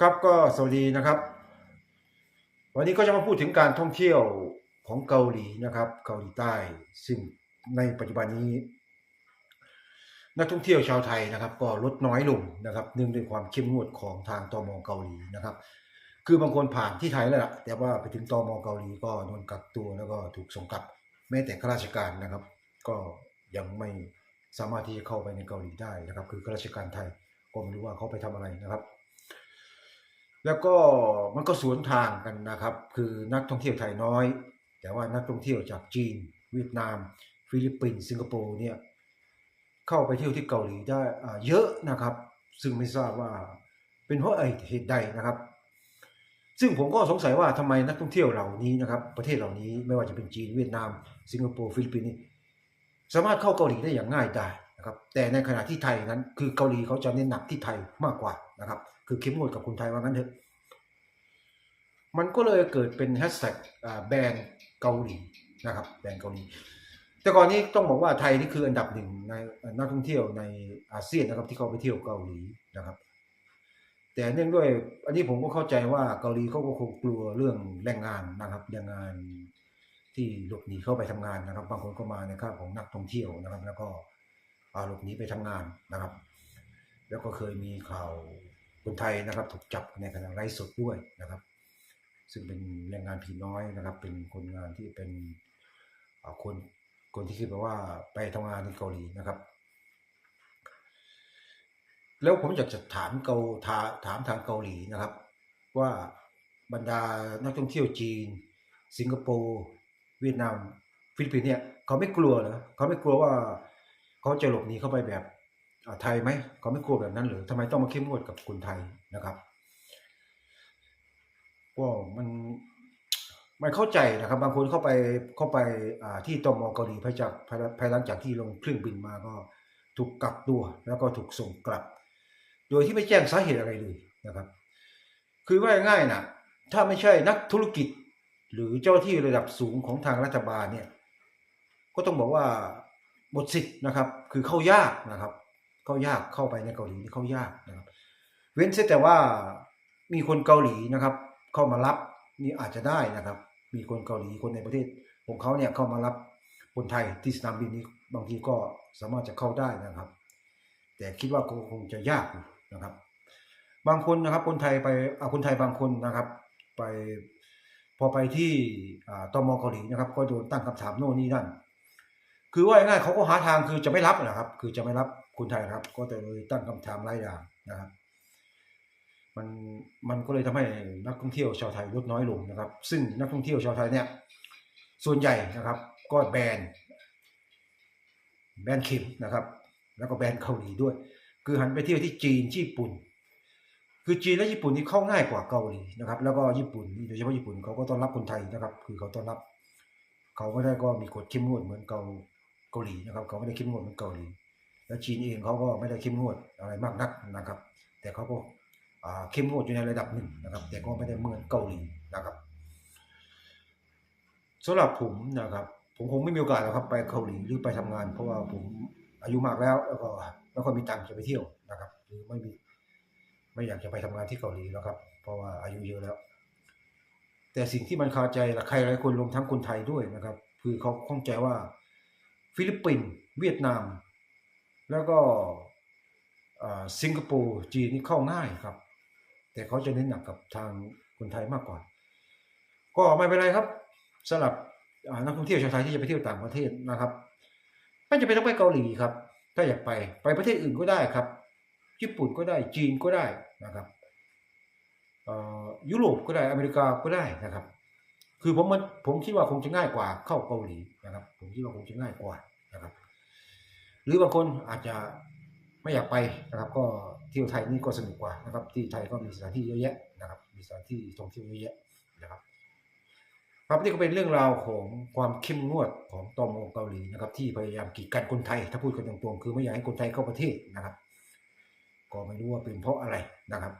ครับก็สวัสดีนะครับ วันนี้ก็จะมาพูดถึงการท่องเที่ยวของเกาหลีนะครับ เกาหลีใต้ ซึ่งในปัจจุบันนี้ นักท่องเที่ยวชาวไทยนะครับ ก็ลดน้อยลงนะครับเนื่องด้วยความเข้มงวดของทางตมเกาหลีนะครับ คือบางคนผ่านที่ไทยแล้วล่ะแต่ว่าไปถึงตมเกาหลีก็โดนกักตัวแล้วก็ถูกส่งกลับแม้แต่ข้าราชการนะครับ ก็ยังไม่สามารถที่จะเข้าไปในเกาหลีได้นะครับ คือข้าราชการไทยก็ไม่รู้ว่าเขาไปทำอะไรนะครับ แล้วก็มันก็สวนทางกันนะครับ คือนักท่องเที่ยวไทยน้อย แต่ว่านักท่องเที่ยวจากจีน เวียดนาม ฟิลิปปินส์สิงคโปร์เนี่ยเข้าไปเที่ยวที่เกาหลีได้เยอะนะครับ ซึ่งไม่ทราบว่าเป็นเพราะเหตุใดนะครับ ซึ่งผมก็สงสัยว่าทำไมนักท่องเที่ยวเหล่านี้นะครับ ประเทศเหล่านี้ไม่ว่าจะเป็นจีนเวียดนาม สิงคโปร์ฟิลิปปินส์สามารถเข้าเกาหลีได้อย่างง่ายไดายนะครับ แต่ในขณะที่ไทยนั้น คือเกาหลีเขาจะเน้นหนักที่ไทยมากกว่านะครับ คือเข้มงวดกับคนไทยว่างั้นเถอะ มันก็เลยเกิดเป็นแฮชแท็กแบนเกาหลีนะครับแบนเกาหลีแต่ก่อนนี้ต้องบอกว่าไทยนี่คืออันดับหนึ่งในนักท่องเที่ยวในอาเซียนนะครับที่เขาไปเที่ยวเกาหลีนะครับ แต่เนื่องด้วยอันนี้ผมก็เข้าใจว่าเกาหลีเขาก็คงกลัวเรื่องแรงงานนะครับแรงงานที่หลบหนีเข้าไปทำงานนะครับ บางคนก็มาในค่าบของนักท่องเที่ยวนะครับ แล้วก็หลบหนีไปทำงานนะครับ แล้วก็เคยมีข่าวคนไทยนะครับ ถูกจับในขณะไร้สดด้วยนะครับ ซึ่งเป็นแรงงานผีน้อยนะครับ เป็นคนงานที่เป็นคนคนที่คิดว่าไปทำงานในเกาหลีนะครับ แล้วผมอยากจะถามเกาถาถามทางเกาหลีนะครับ ว่าบรรดานักท่องเที่ยวจีน สิงคโปร์เวียดนามฟิลิปปินส์เนี่ยเขาไม่กลัวเหรอเขาไม่กลัวว่าเขาจะหลบหนีเข้าไปแบบไทยไหมเขาไม่กลัวแบบนั้นหรือทำไมต้องมาเข้มงวดกับคนไทยนะครับ ก็มันไม่เข้าใจนะครับ บางคนเข้าไปเข้าไปอ่าที่ตมเกาหลีภายจากภายหลังจากที่ลงเครื่องบินมาก็ถูกกักตัว แล้วก็ถูกส่งกลับ โดยที่ไม่แจ้งสาเหตุอะไรเลยนะครับ คือว่าง่ายนะถ้าไม่ใช่นักธุรกิจ หรือเจ้าที่ระดับสูงของทางรัฐบาลเนี่ย ก็ต้องบอกว่าหมดสิทธิ์นะครับ คือเข้ายากนะครับ เข้ายากเข้าไปในเกาหลีนี่เข้ายากนะครับ เว้นแต่ว่ามีคนเกาหลีนะครับ เข้ามารับนี่อาจจะได้นะครับ มีคนเกาหลีคนในประเทศของเขาเนี่ยเข้ามารับคนไทยที่สนามบินนี้บางทีก็สามารถจะเข้าได้นะครับ แต่คิดว่าคงคงจะยากนะครับ บางคนนะครับคนไทยไปอาคนไทยบางคนนะครับ ไปพอไปที่อ่าตมเกาหลีนะครับ ก็โดนตั้งคำถามโน่นนี่นั่นคือว่าง่ายเขาก็หาทางคือจะไม่รับนะครับ คือจะไม่รับคนไทยนะครับ ก็จะเลยตั้งคำถามหลายอย่างนะครับ มันมันก็เลยทำให้นักท่องเที่ยวชาวไทยลดน้อยลงนะครับ ซึ่งนักท่องเที่ยวชาวไทยเนี่ยส่วนใหญ่นะครับ ก็แบนแบนเข็มนะครับ แล้วก็แบนเกาหลีด้วย คือหันไปเที่ยวที่จีนญี่ปุ่น คือจีนและญี่ปุ่นนี่เข้าง่ายกว่าเกาหลีนะครับ แล้วก็ญี่ปุ่นโดยเฉพาะญี่ปุ่นเขาก็ต้อนรับคนไทยนะครับ คือเขาต้อนรับ เขาไม่ได้ก็มีกฎเข้มงวดเหมือนเกาเกาหลีนะครับ เขาไม่ได้เข้มงวดเหมือนเกาหลี แล้วจีนเองเขาก็ไม่ได้เข้มงวดอะไรมากนักนะครับ แต่เขาก็ เข้มงวดอยู่ในระดับหนึ่งนะครับ แต่ก็ไม่ได้เหมือนเกาหลีนะครับสำหรับผมนะครับ ผมคงไม่มีโอกาสหรอกครับไปเกาหลีหรือไปทำงาน เพราะว่าผมอายุมากแล้ว แล้วก็แล้วก็มีตังค์จะไปเที่ยวนะครับหรือไม่มีไม่อยากจะไปทำงานที่เกาหลีแล้วครับ เพราะว่าอายุเยอะแล้ว แต่สิ่งที่มันคาใจละใครหลายคนรวมทั้งคนไทยด้วยนะครับ คือเขาข้องใจว่าฟิลิปปินส์เวียดนาม แล้วก็สิงคโปร์จีนนี่เข้าง่ายครับ แต่เขาจะเน้นหนักกับทางคนไทยมากกว่า ก็ไม่เป็นไรครับสำหรับนักท่องเที่ยวชาวไทยที่จะไปเที่ยวต่างประเทศนะครับไม่จะเป็นต้องไปเกาหลีครับ ถ้าอยากไปไปประเทศอื่นก็ได้ครับ ญี่ปุ่นก็ได้จีนก็ได้นะครับยุโรปก็ได้อเมริกาก็ได้นะครับ คือผมมันผมคิดว่าคงจะง่ายกว่าเข้าเกาหลีนะครับ ผมคิดว่าคงจะง่ายกว่านะครับ หรือบางคนอาจจะ ไม่อยากไปนะครับ ก็เที่ยวไทยนี่ก็สนุกกว่านะครับ ที่ไทยก็มีสถานที่เยอะแยะนะครับ มีสถานที่ท่องเที่ยวเยอะแยะนะครับครับนี่ก็เป็นเรื่องราวของความเข้มงวดของตมเกาหลีนะครับ ที่พยายามกีดกันคนไทย ถ้าพูดกันตรงๆคือไม่อยากให้คนไทยเข้าประเทศนะครับ ก็ไม่รู้ว่าเป็นเพราะอะไรนะครับ